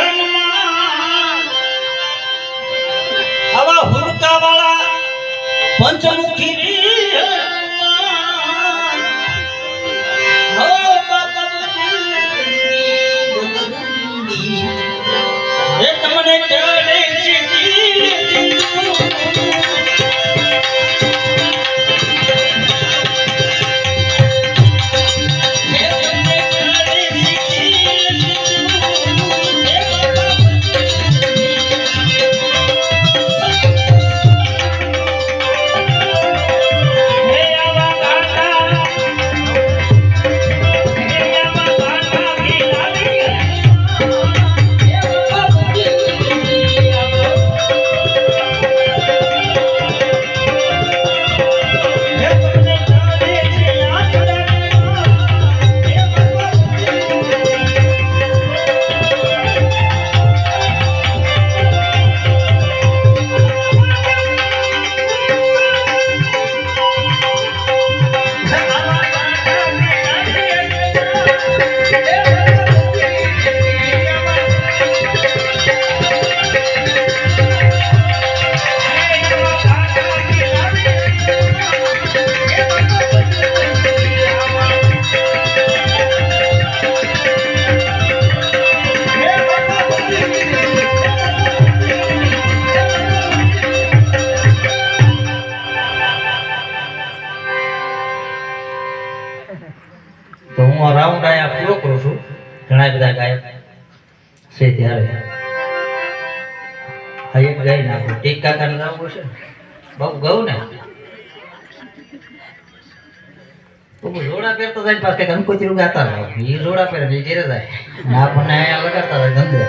હનુમાન આવા હુરકા વાળા પંચમુખી તો હું આ રાઉન્ડ આયા પૂરો કરું છું. ઘણા બધા ગાયક છે ત્યારે. હા એક ગાઈ નાખું. ટીક કાકાને રાઉન્ડ છે બહુ ગયું ને? જોડા પહેરતો જાય પાસે અંકોત્રી ગાતા રહે. એ જોડા પહેરે ઘેરે જાય. આપણને અહીંયા લગાડતા હોય ધંધે